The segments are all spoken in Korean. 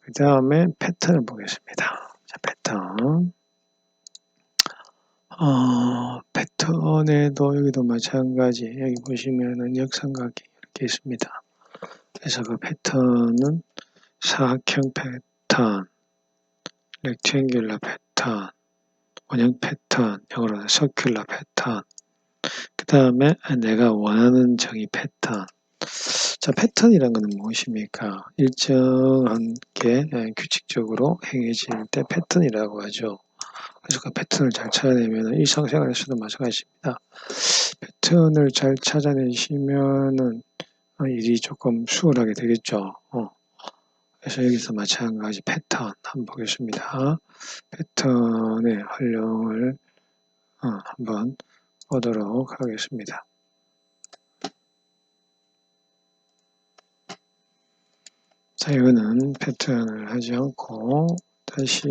그 다음에 패턴을 보겠습니다. 자, 패턴. 어, 패턴에도 여기도 마찬가지. 여기 보시면은 역삼각이 이렇게 있습니다. 그래서 그 패턴은 사각형 패턴, 렉탱귤러 패턴, 원형 패턴, 영어로는 서큘러 패턴. 그 다음에 내가 원하는 정의 패턴. 자, 패턴이란 것은 무엇입니까? 일정한 게 예, 규칙적으로 행해질 때 패턴이라고 하죠. 그래서 그 패턴을 잘 찾아내면 일상생활에서도 마찬가지입니다. 패턴을 잘 찾아내시면은 어, 일이 조금 수월하게 되겠죠. 어. 그래서 여기서 마찬가지 패턴 한번 보겠습니다. 패턴의 활용을 어, 한번 보도록 하겠습니다. 자, 이거는 패턴을 하지 않고 다시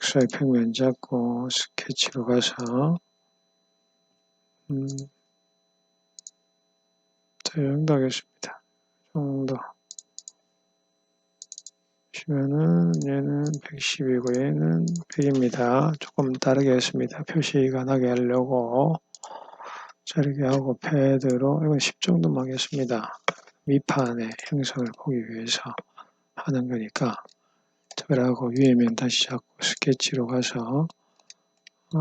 XY 평면 잡고 스케치로 가서 음, 자, 정도 하겠습니다. 정도 보시면은 얘는 110이고 얘는 100입니다. 조금 다르게 했습니다. 표시가 나게 하려고 자르게 하고 패드로 이건 10 정도만 하겠습니다. 밑판의 형성을 보기 위해서 하는 거니까 그러고 위에 면 다시 잡고 스케치로 가서 어,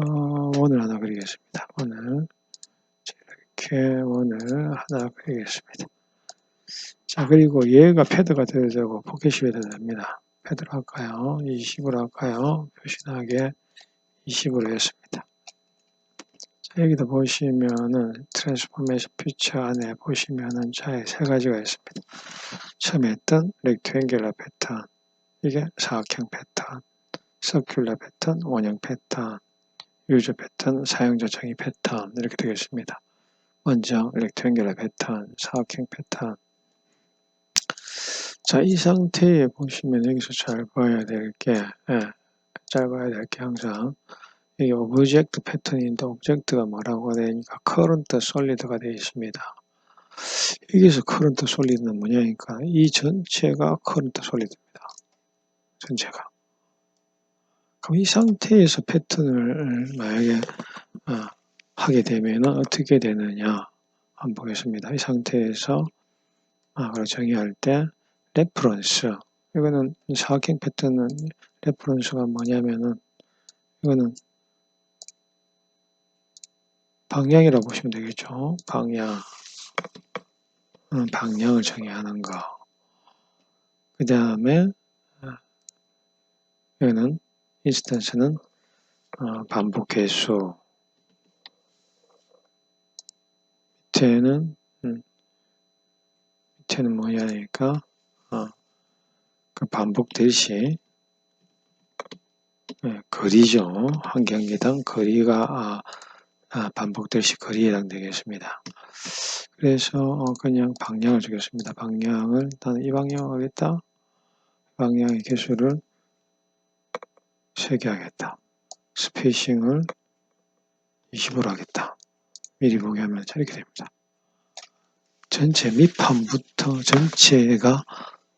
원을 하나 그리겠습니다. 원을 이렇게 원을 하나 그리겠습니다. 자 그리고 얘가 패드가 되어도 되고 포켓이 돼도 됩니다. 패드로 할까요? 20으로 할까요? 표시나게 20으로 했습니다. 자, 여기도 보시면은 트랜스포메이션 피처 안에 보시면은 차에 세 가지가 있습니다. 처음에 했던 렉트앵귤러 패턴 이게 사각형 패턴, 서큘러 패턴, 원형 패턴, 유저 패턴, 사용자 정의 패턴 이렇게 되겠습니다. 먼저 렉트앵귤러 패턴, 사각형 패턴 자, 이 상태에 보시면 여기서 잘 봐야 될 게, 예, 잘 봐야 될 게 항상 이 오브젝트 패턴인데 오브젝트가 뭐라고 되니까 커런트 솔리드가 되어 있습니다. 여기서 커런트 솔리드는 뭐냐니까 이 전체가 커런트 솔리드입니다. 전체가. 그럼 이 상태에서 패턴을 만약에 어, 하게 되면 어떻게 되느냐 한번 보겠습니다. 이 상태에서 아, 그걸 정의할 때 레퍼런스 이거는 사각형 패턴은 레퍼런스가 뭐냐면은 이거는 방향이라고 보시면 되겠죠. 방향 음, 방향을 정의하는 거. 그 다음에 이거는 인스턴스는 어, 반복 개수 밑에는 음, 밑에는 뭐냐 니까 어, 그 반복될 시 네, 거리죠. 한 경기당 거리가 아, 아, 반복될 시 거리에 해당되겠습니다. 그래서 어, 그냥 방향을 주겠습니다. 방향을 나는 이 방향을 하겠다. 방향의 개수를 3개 하겠다. 스페이싱을 20으로 하겠다. 미리 보게 하면 이렇게 됩니다. 전체 밑판부터 전체가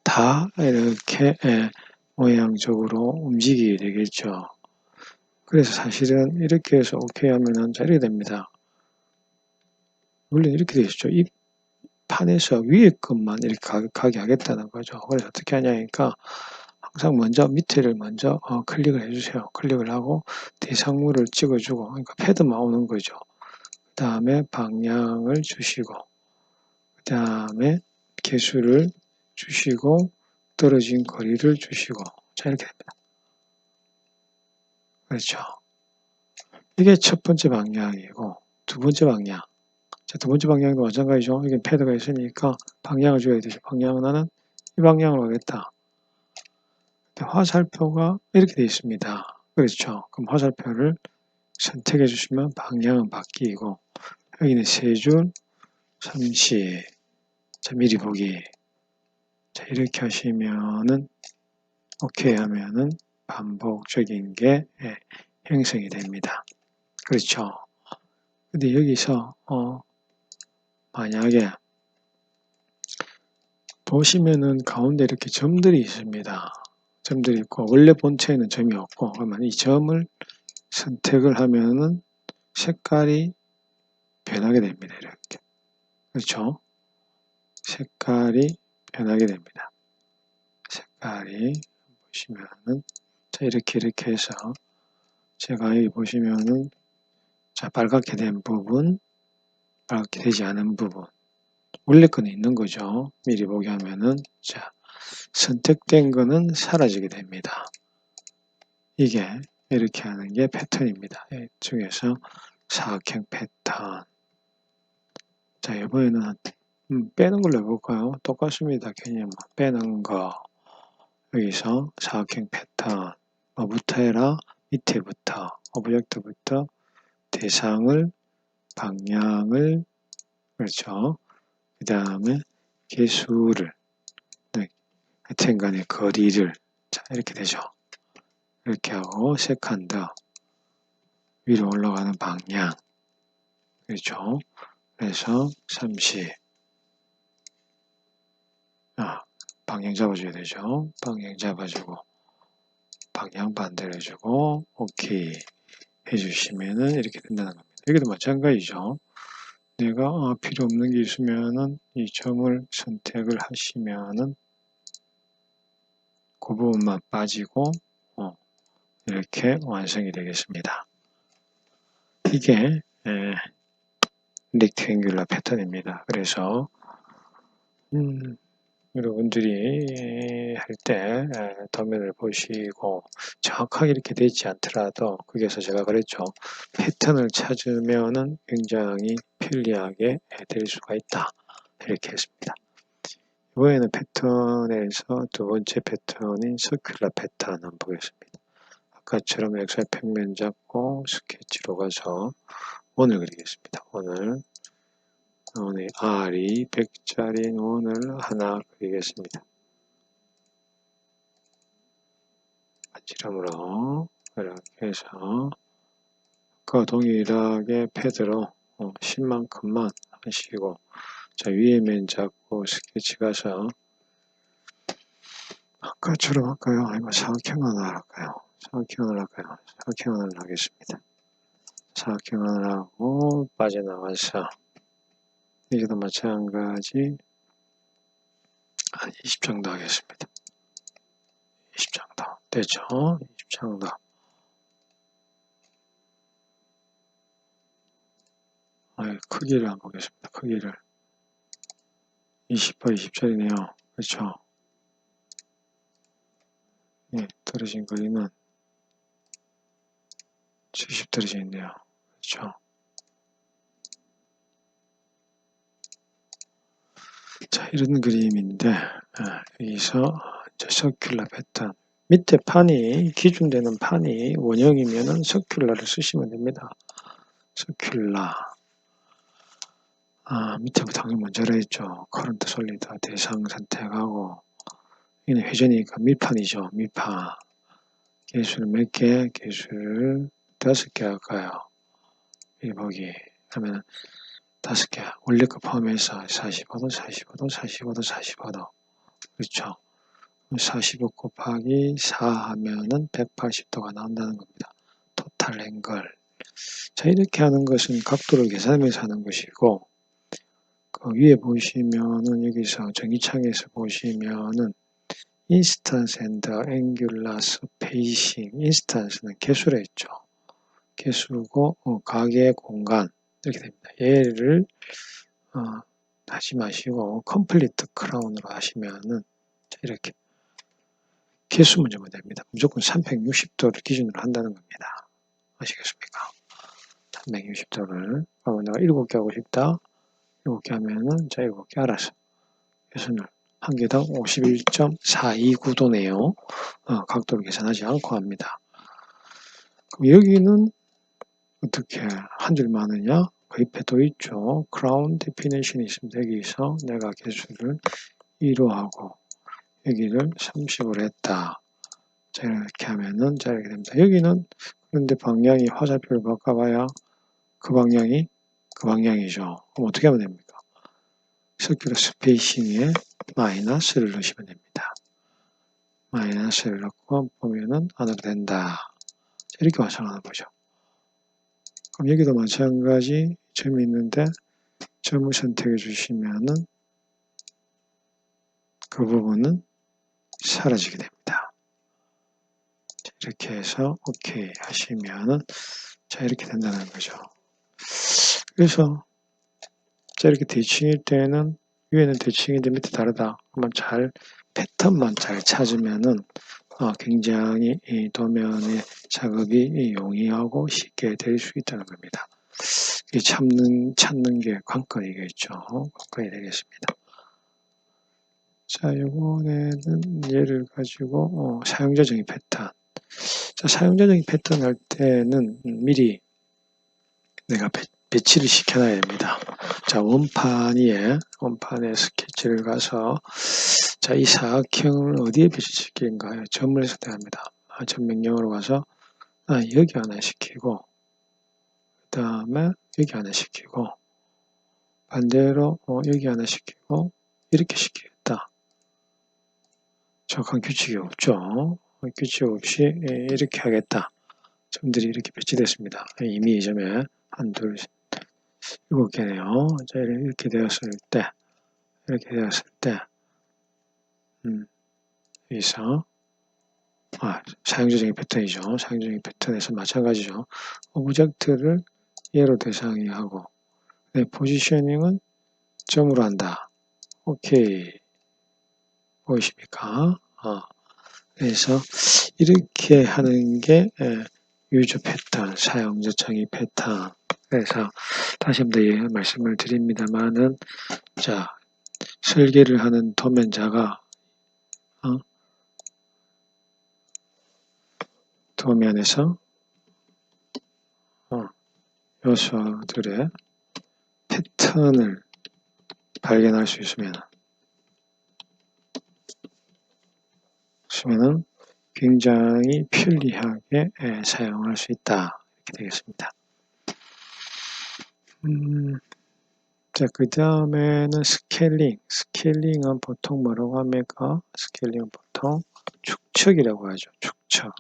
다 이렇게 예, 모양적으로 움직이게 되겠죠. 그래서 사실은 이렇게 해서 오케이 하면은 이렇게 됩니다. 물론 이렇게 되겠죠. 이 판에서 위에 것만 이렇게 가게 하겠다는 거죠. 그래서 어떻게 하냐니까 항상 먼저 밑에를 먼저 어, 클릭을 해주세요. 클릭을 하고 대상물을 찍어주고 그러니까 패드만 오는 거죠. 그 다음에 방향을 주시고 그 다음에 개수를 주시고 떨어진 거리를 주시고 자 이렇게 됩니다. 그렇죠. 이게 첫 번째 방향이고 두 번째 방향 자, 두 번째 방향도 마찬가지죠. 이게 패드가 있으니까 방향을 줘야 되죠. 방향은 나는 이 방향으로 가겠다. 화살표가 이렇게 되어 있습니다. 그렇죠. 그럼 화살표를 선택해 주시면 방향은 바뀌고 여기는 세 줄, 30, 자, 미리 보기. 자, 이렇게 하시면은 오케이 하면은 반복적인 게 예, 형성이 됩니다. 그렇죠. 근데 여기서 어, 만약에 보시면은 가운데 이렇게 점들이 있습니다. 점들이 있고 원래 본체에는 점이 없고 그러면 이 점을 선택을 하면은 색깔이 변하게 됩니다. 이렇게 그렇죠? 색깔이 변하게 됩니다. 색깔이 보시면은 자 이렇게 이렇게 해서 제가 여기 보시면은 자 빨갛게 된 부분 빨갛게 되지 않은 부분 원래 거는 있는 거죠. 미리 보게 하면은 자 선택된 거는 사라지게 됩니다. 이게 이렇게 하는 게 패턴입니다. 이 중에서 사각형 패턴 자 이번에는 음, 빼는 걸로 해볼까요? 똑같습니다. 개념은 빼는 거 여기서 사각형 패턴 뭐부터 해라? 밑에부터 오브젝트부터 대상을 방향을 그렇죠. 그 다음에 개수를 네, 하여튼 간에 거리를 자 이렇게 되죠. 이렇게 하고 세컨드 위로 올라가는 방향 그렇죠. 그래서 30 아, 방향 잡아줘야 되죠. 방향 잡아주고 방향 반대로 해주고 오케이 해주시면은 이렇게 된다는 겁니다. 여기도 마찬가지죠. 내가 어, 필요 없는 게 있으면은 이 점을 선택을 하시면은 그 부분만 빠지고 어, 이렇게 완성이 되겠습니다. 이게 에, 렉탱귤러 패턴입니다. 그래서 음, 여러분들이 할 때 도면을 보시고 정확하게 이렇게 되지 않더라도 거기에서 제가 그랬죠. 패턴을 찾으면은 굉장히 편리하게 될 수가 있다. 이렇게 했습니다. 이번에는 패턴에서 두 번째 패턴인 서큘러 패턴 한번 보겠습니다. 아까처럼 엑셀 평면 잡고 스케치로 가서 원을 그리겠습니다. 원을 오늘 R이 100짜리 원을 하나 그리겠습니다. 아치람으로 이렇게 해서 그 동일하게 패드로 10만큼만 하시고 자 위에 맨 잡고 스케치 가서 아까처럼 할까요? 아니면 사각형 하나 할까요? 사각형 하나 할까요? 사각형 하나 하겠습니다. 사각형 하나 하고 빠져나와서 여기도 마찬가지 한 20 정도 하겠습니다. 20 정도 되죠? 20 정도 아, 크기를 한번 보겠습니다. 크기를 20바 20짜리네요. 그렇죠? 예, 떨어진 거리는 70 떨어져 있네요. 그렇죠? 자, 이런 그림인데 아, 여기서 서큘러 패턴 밑에 판이 기준되는 판이 원형이면은 서큘러를 쓰시면 됩니다. 서큘러 아, 밑에부터 당연 먼저라 했죠. 커런트 솔리드 대상 선택하고 이는 회전이니까 밀판이죠. 밀판 개수를 몇 개? 개수를 다섯 개 할까요? 이 보기 하면은 다섯 개. 원래 거 포함해서 45도, 45도, 45도, 45도. 그렇죠. 45 곱하기 4 하면은 180도가 나온다는 겁니다. 토탈 앵글. 자, 이렇게 하는 것은 각도를 계산하면서 하는 것이고, 그 위에 보시면은 여기서 전기창에서 보시면은 인스턴스 앤드 앵귤라 스페이싱 인스턴스는 개수로 했죠. 개수고 어, 가계 공간 이렇게 됩니다. 얘를 어, 하지 마시고 컴플리트 크라운으로 하시면은 이렇게 개수 문제면 됩니다. 무조건 360도를 기준으로 한다는 겁니다. 아시겠습니까? 360도를 그러면 내가 7개 하고 싶다. 7개 하면은 자 7개 알아서 개수를 한 개당 51.429도네요. 어, 각도를 계산하지 않고 합니다. 그럼 여기는 어떻게 한 하느냐? 거입해도 있죠. 크라운 데피네이션이 있으면 여기서 내가 개수를 2로 하고 여기를 30으로 했다. 자 이렇게 하면은 자 이렇게 됩니다. 여기는 그런데 방향이 화살표를 바꿔봐야 그 방향이 그 방향이죠. 그럼 어떻게 하면 됩니까? 서큘러 스페이싱에 마이너스를 넣으시면 됩니다. 마이너스를 넣고 보면은 안으로 된다. 이렇게 완성하는 거죠. 그럼 여기도 마찬가지 점이 있는데 점을 선택해 주시면은 그 부분은 사라지게 됩니다. 이렇게 해서 OK 하시면은 자 이렇게 된다는 거죠. 그래서 자 이렇게 대칭일 때는 위에는 대칭인데 밑에 다르다. 그러면 잘 패턴만 잘 찾으면은 어, 굉장히 이 도면의 작업이 용이하고 쉽게 될 수 있다는 겁니다. 이 찾는 찾는 게 관건이겠죠. 관건이 되겠습니다. 자, 이번에는 예를 가지고 어, 사용자 정의 패턴. 자, 사용자 정의 패턴 할 때는 미리 내가 배, 배치를 시켜놔야 됩니다. 자, 원판 위에 원판에 스케치를 가서 자, 이 사각형을 어디에 배치시킬까요? 점을 선택합니다. 아, 점 명령으로 가서 아, 여기 하나 시키고 그 다음에 여기 하나 시키고 반대로 어, 여기 하나 시키고 이렇게 시키겠다. 정확한 규칙이 없죠. 규칙 없이 예, 이렇게 하겠다. 점들이 이렇게 배치됐습니다. 이미 이 점에 한, 둘, 일곱 개네요. 자, 이렇게 되었을 때, 이렇게 되었을 때, 음, 여기서, 아, 사용자적인 패턴이죠. 사용자적인 패턴에서 마찬가지죠. 오브젝트를 얘로 대상이 하고, 네, 포지셔닝은 점으로 한다. 오케이. 보이십니까? 어. 그래서 이렇게 하는 게 유저 패턴, 사용자 정의 패턴. 그래서 다시 한번 예, 말씀을 드립니다만은 자 설계를 하는 도면자가 도면에서 어, 요소들의 패턴을 발견할 수 있으면 쓰면은 굉장히 편리하게 예, 사용할 수 있다 이렇게 되겠습니다. 음, 자, 그 다음에는 스케일링. 스케일링은 보통 뭐라고 합니까? 스케일링은 보통 축척이라고 하죠. 축척.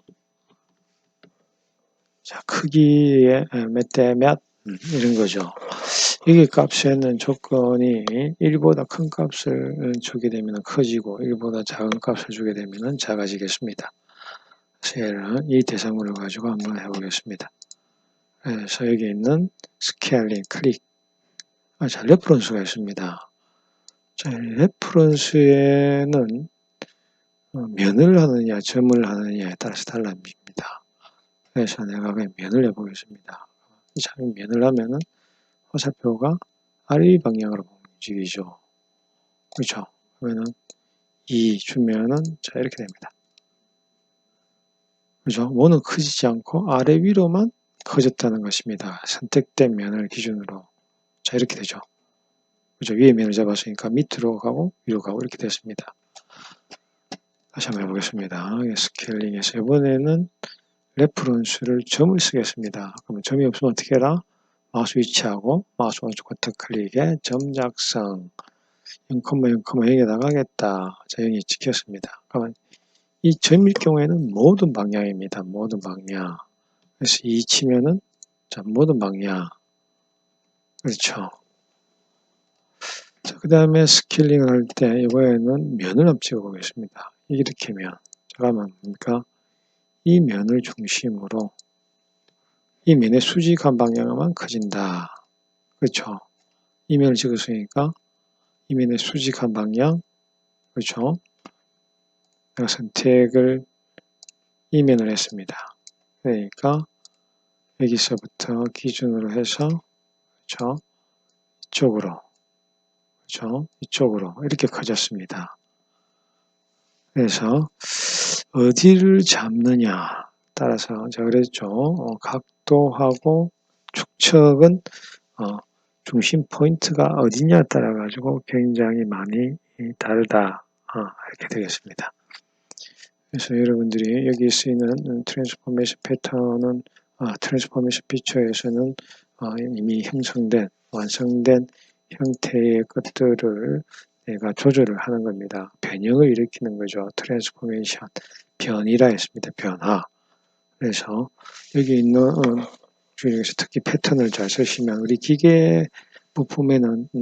자, 크기에 몇대 몇, 음, 이런 거죠. 여기 값에는 조건이 1보다 큰 값을 주게 되면 커지고 1보다 작은 값을 주게 되면 작아지겠습니다. 그래서 이 대상으로 가지고 한번 해보겠습니다. 그래서 여기 있는 스케일링, 클릭, 아, 자, 레퍼런스가 있습니다. 자, 레퍼런스에는 어, 면을 하느냐, 점을 하느냐에 따라서 달라집니다. 그래서 내가 그냥 면을 해보겠습니다. 자, 면을 하면은 화살표가 아래 방향으로 움직이죠. 그렇죠? 그러면은 이 주면은 자 이렇게 됩니다. 그죠? 원은 커지지 않고 아래 위로만 커졌다는 것입니다. 선택된 면을 기준으로. 자, 이렇게 되죠. 그죠? 위에 면을 잡았으니까 밑으로 가고 위로 가고 이렇게 됐습니다. 다시 한번 해보겠습니다. 스케일링에서 이번에는 레퍼런스를 점을 쓰겠습니다. 그러면 점이 없으면 어떻게 해라? 마우스 위치하고 마우스 오른쪽 버튼 클릭에 점 작성 0,0,0에 나가겠다. 자, 여기 찍혔습니다. 그러면 이 점일 경우에는 모든 방향입니다. 모든 방향. 그래서 이 치면은 자, 모든 방향. 그렇죠. 자, 그 다음에 스킬링을 할 때 이번에는 면을 찍어 보겠습니다. 이렇게 면. 잠깐만 뭡니까? 이 면을 중심으로 이 면의 수직한 방향만 커진다. 그렇죠. 이 면을 찍었으니까 이 면의 수직한 방향. 그렇죠. 내가 선택을 이 면을 했습니다. 그러니까 여기서부터 기준으로 해서 그렇죠? 이쪽으로 그렇죠? 이쪽으로 이렇게 커졌습니다. 그래서 어디를 잡느냐 따라서 제가 그랬죠. 어, 각도하고 축척은 어, 중심 포인트가 어디냐에 따라 가지고 굉장히 많이 다르다 어, 이렇게 되겠습니다. 그래서 여러분들이 여기 쓰이는 트랜스포메이션 패턴은 아, 트랜스포메이션 피처에서는 아, 이미 형성된 완성된 형태의 것들을 얘가 조절을 하는 겁니다. 변형을 일으키는 거죠. 트랜스포메이션 변이라 했습니다. 변화. 그래서 여기 있는 어, 중에서 특히 패턴을 잘 쓰시면 우리 기계 부품에는 음,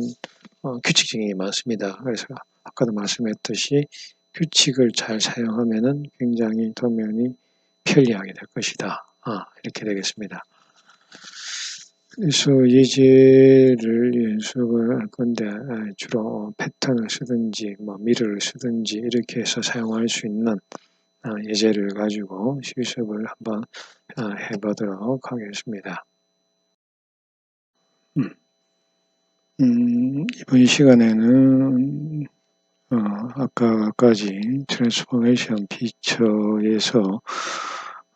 어, 규칙 증이 많습니다. 그래서 아까도 말씀했듯이 규칙을 잘 사용하면은 굉장히 도면이 편리하게 될 것이다. 아, 이렇게 되겠습니다. 그래서 예제를 연습을 할 건데 아, 주로 패턴을 쓰든지 뭐 미러를 쓰든지 이렇게 해서 사용할 수 있는 아, 예제를 가지고 실습을 한번 아, 해보도록 하겠습니다. 음, 음, 이번 시간에는 어, 아까까지 트랜스포메이션 피처에서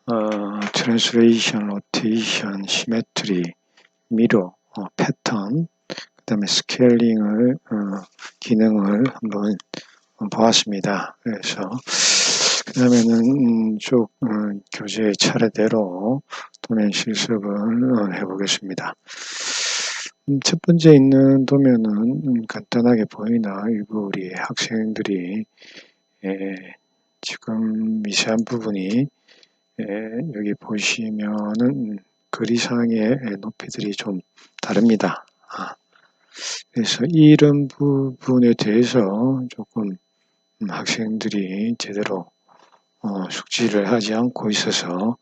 어, 트랜스레이션, 로테이션, 시메트리, 미러, 어, 패턴, 그 다음에 스케일링을 어, 기능을 한번 보았습니다. 그래서 그 다음에는 음, 쭉 어, 교재 차례대로 도면 실습을 어, 해보겠습니다. 음, 첫 번째 있는 도면은 음, 간단하게 보이나 일부 우리 학생들이 예, 지금 미세한 부분이 예, 여기 보시면은 거리상의 높이들이 좀 다릅니다. 아, 그래서 이런 부분에 대해서 조금 학생들이 제대로 어, 숙지를 하지 않고 있어서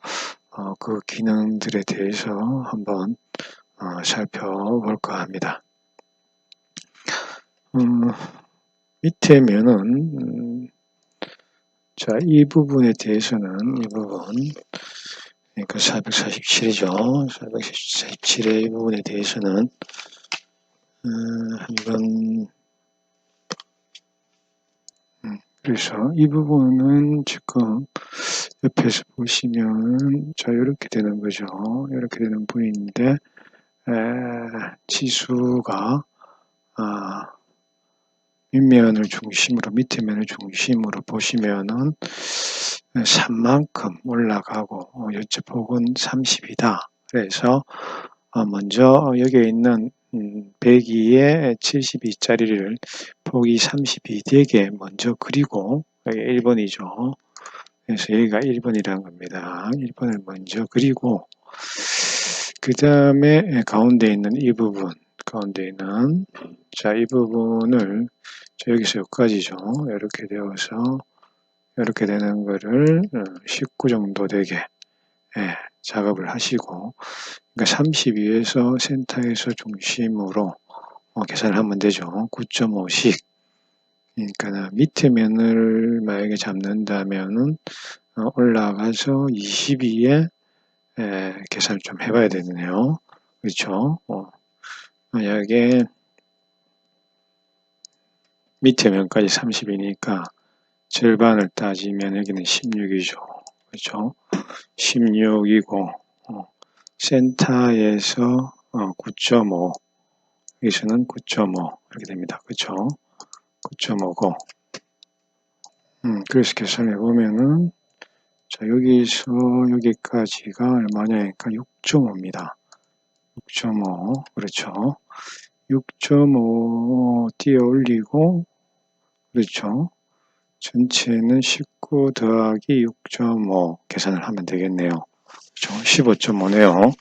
어, 그 기능들에 대해서 한번 어, 살펴볼까 합니다. 음, 밑에 면은 음, 자, 이 부분에 대해서는 이 부분 그러니까 447이죠. 447의 이 부분에 대해서는 음, 한번 음, 그래서 이 부분은 지금 옆에서 보시면 자 이렇게 되는 거죠. 이렇게 되는 부위인데 에, 지수가 아, 윗면을 중심으로 밑에 면을 중심으로 보시면은 3만큼 올라가고 어, 이쪽 폭은 30이다. 그래서 어, 먼저 여기에 있는 102에 72짜리를 폭이 32 되게 먼저 그리고 여기 1번이죠. 그래서 여기가 1번이라는 겁니다. 1번을 먼저 그리고 그 다음에 가운데 있는 이 부분 가운데 있는 자 이 부분을 자 여기서 여기까지죠. 이렇게 되어서 이렇게 되는 거를 19 어, 정도 되게 예, 작업을 하시고 그러니까 32에서 센터에서 중심으로 어, 계산을 하면 되죠. 9.5씩 그러니까 밑에 면을 만약에 잡는다면은 어, 올라가서 22에 에, 계산을 좀 해봐야 되네요. 그렇죠? 어, 만약에 밑에 면까지 30이니까 절반을 따지면 여기는 16이죠. 그렇죠? 16이고 어, 센터에서 어, 9.5 여기서는 9.5 이렇게 됩니다. 그렇죠? 9.5고 음, 그래서 계산해 보면은 자 여기서 여기까지가 얼마냐니까 6.5입니다. 6.5 그렇죠? 6.5 띄어 올리고 그렇죠? 전체는 19 더하기 6.5 계산을 하면 되겠네요. 그렇죠? 15.5네요.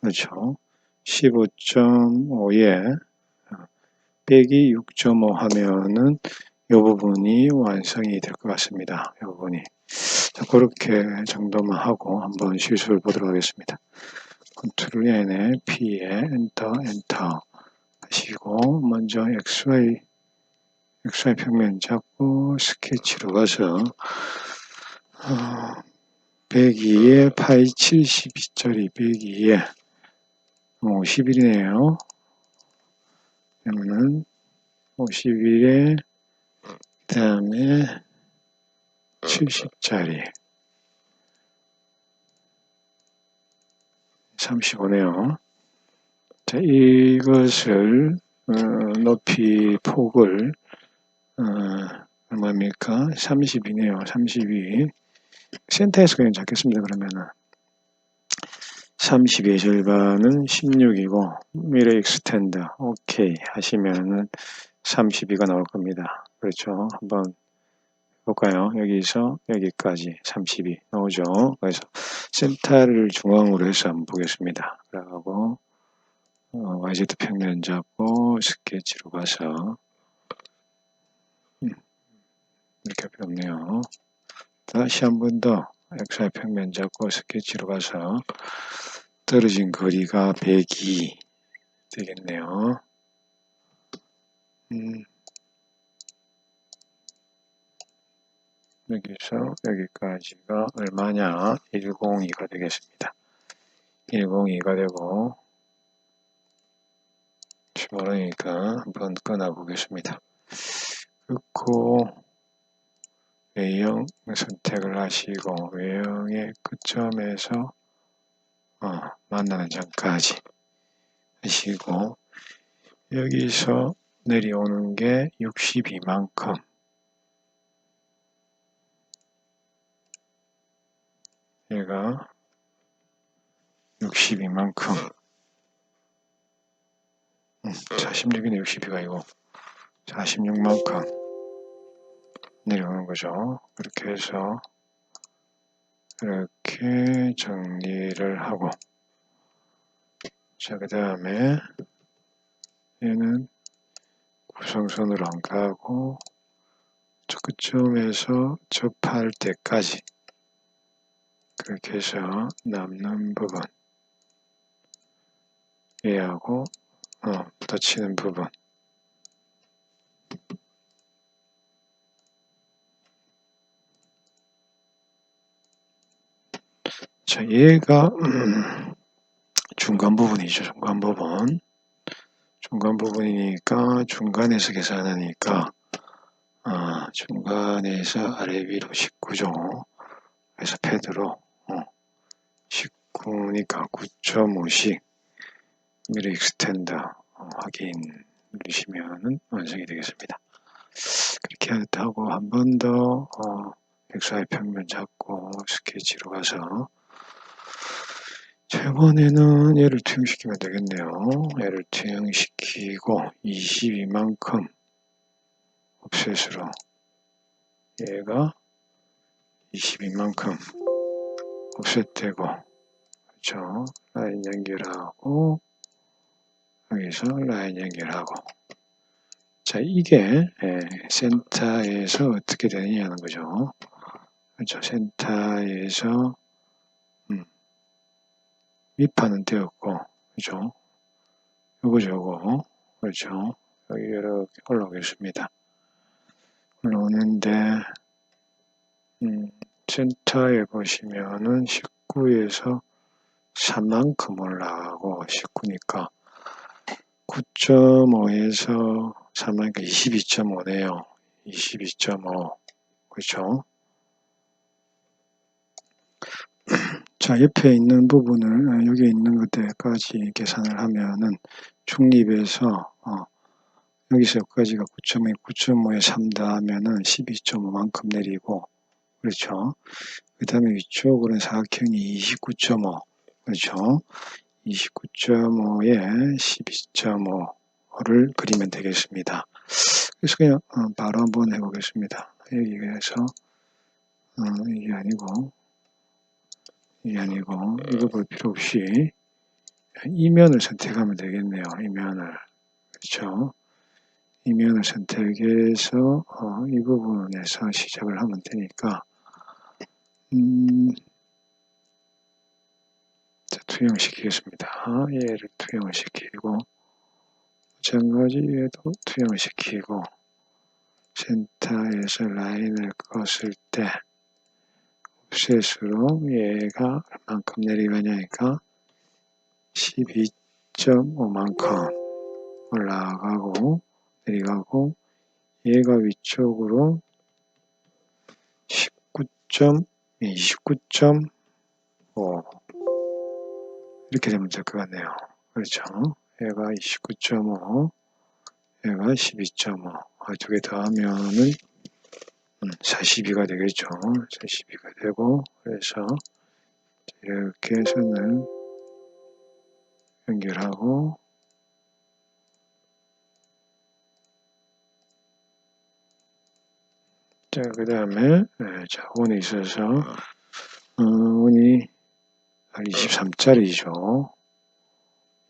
그렇죠? 15.5에 빼기 6.5 하면은 이 부분이 완성이 될 것 같습니다. 이 부분이. 자, 그렇게 정도만 하고 한번 실수를 보도록 하겠습니다. 컨트롤 N에 P에 엔터 엔터 하시고 먼저 XY XY 평면 잡고 스케치로 가서 어, 102에 파이 72짜리 102에 51이네요. 그러면은 51에 그 다음에 70짜리 35네요. 자, 이것을 어, 높이 폭을 어, 얼마입니까? 32네요. 32. 센터에서 그냥 잡겠습니다. 그러면은 32의 절반은 16이고 미러 익스텐드 오케이 하시면은 32가 나올 겁니다. 그렇죠. 한번 볼까요? 여기서 여기까지 32 나오죠. 그래서 센터를 중앙으로 해서 한번 보겠습니다. 그러고 어, YZ 평면 잡고 스케치로 가서 음, 이렇게 필요 없네요. 다시 한 번 더 XY 평면 잡고 스케치로 가서 떨어진 거리가 102 되겠네요. 음, 여기서 여기까지가 얼마냐? 102가 되겠습니다. 102가 되고 모르니까 한번 끊어 보겠습니다. 끊고 외형 선택을 하시고 외형의 끝점에서 어, 만나는 점까지 하시고 여기서 내려오는 게 62만큼. 얘가 62만큼. 음, 46이네 62가 아니고 46만큼 내려오는 거죠. 그렇게 해서 이렇게 정리를 하고 자 그 다음에 얘는 구성선으로 안 가고 저 끝점에서 접할 때까지 그렇게 해서 남는 부분 얘하고 어, 붙어치는 부분 자 얘가 음, 중간 부분이죠. 중간 부분. 중간 부분이니까 중간에서 계산하니까 아, 중간에서 아래 위로 19죠. 그래서 패드로 어, 19니까 9.5씩 미러 익스텐더 어, 확인 누르시면 완성이 되겠습니다. 그렇게 하고 한 번더 어, XY 평면 잡고 스케치로 가서 이번에는 얘를 투영시키면 되겠네요. 얘를 투영시키고 22만큼 옵셋으로 얘가 22만큼 옵셋되고 그렇죠. 라인 연결하고 여기서 라인 연결하고 자 이게 예, 센터에서 어떻게 되느냐는 거죠. 그렇죠. 센터에서 음, 밑판은 되었고 그렇죠. 요거 저거 그렇죠. 여기 이렇게 올라오겠습니다. 올라오는데 음, 센터에 보시면은 19에서 3만큼 올라가고 19니까 9.5에서 3만큼 22.5네요. 22.5 그렇죠? 자 옆에 있는 부분을 아, 여기 있는 것들까지 계산을 하면은 중립에서 어, 여기서 여기까지가 9.5, 9.5에 3 더하면은 12.5만큼 내리고 그렇죠. 그 다음에 위쪽으로는 사각형이 29.5 그렇죠. 29.5에 12.5를 그리면 되겠습니다. 그래서 그냥 어, 바로 한번 해보겠습니다. 여기에서 어, 이게 아니고 이게 아니고 이거 볼 필요 없이 이면을 선택하면 되겠네요. 이면을 그렇죠. 이면을 선택해서 어, 이 부분에서 시작을 하면 되니까 음, 자, 투영시키겠습니다. 얘를 투영을 시키고 마찬가지 얘도 투영을 시키고 센터에서 라인을 껐을 때 옵셋으로 얘가 얼만큼 내려가냐니까 12.5만큼 올라가고 내려가고 얘가 위쪽으로 19. 29.5 이렇게 되면 될 것 같네요. 그렇죠. 얘가 29.5 얘가 12.5 두 개 더하면은 42가 음, 되겠죠. 42가 되고 그래서 이렇게 선을 연결하고 자, 그 다음에, 네, 자, 원에 있어서, 어, 원이 23짜리죠.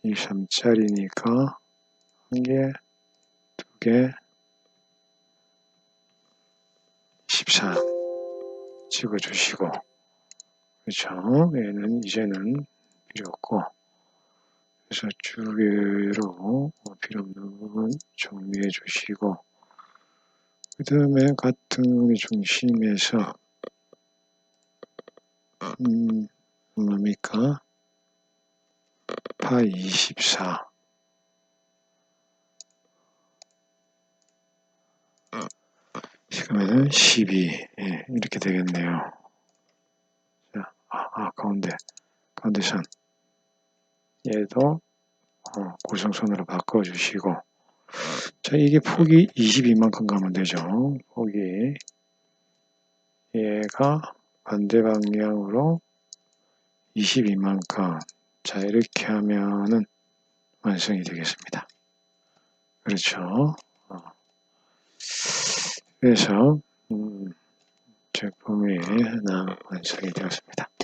23짜리니까, 한 개, 두 개, 14 찍어주시고, 그렇죠. 얘는 이제는 필요 없고, 그래서 두 개로 필요 없는 부분 정리해 주시고, 그 다음에 같은 중심에서, 음, 뭡니까? 파 24. 그러면은 12. 예, 이렇게 되겠네요. 자, 아, 아, 가운데, 선. 얘도 어, 고정선으로 바꿔주시고. 자, 이게 폭이 22만큼 가면 되죠. 폭이. 얘가 반대 방향으로 22만큼. 자, 이렇게 하면은 완성이 되겠습니다. 그렇죠. 어. 그래서 음, 제품이 하나 완성이 되었습니다.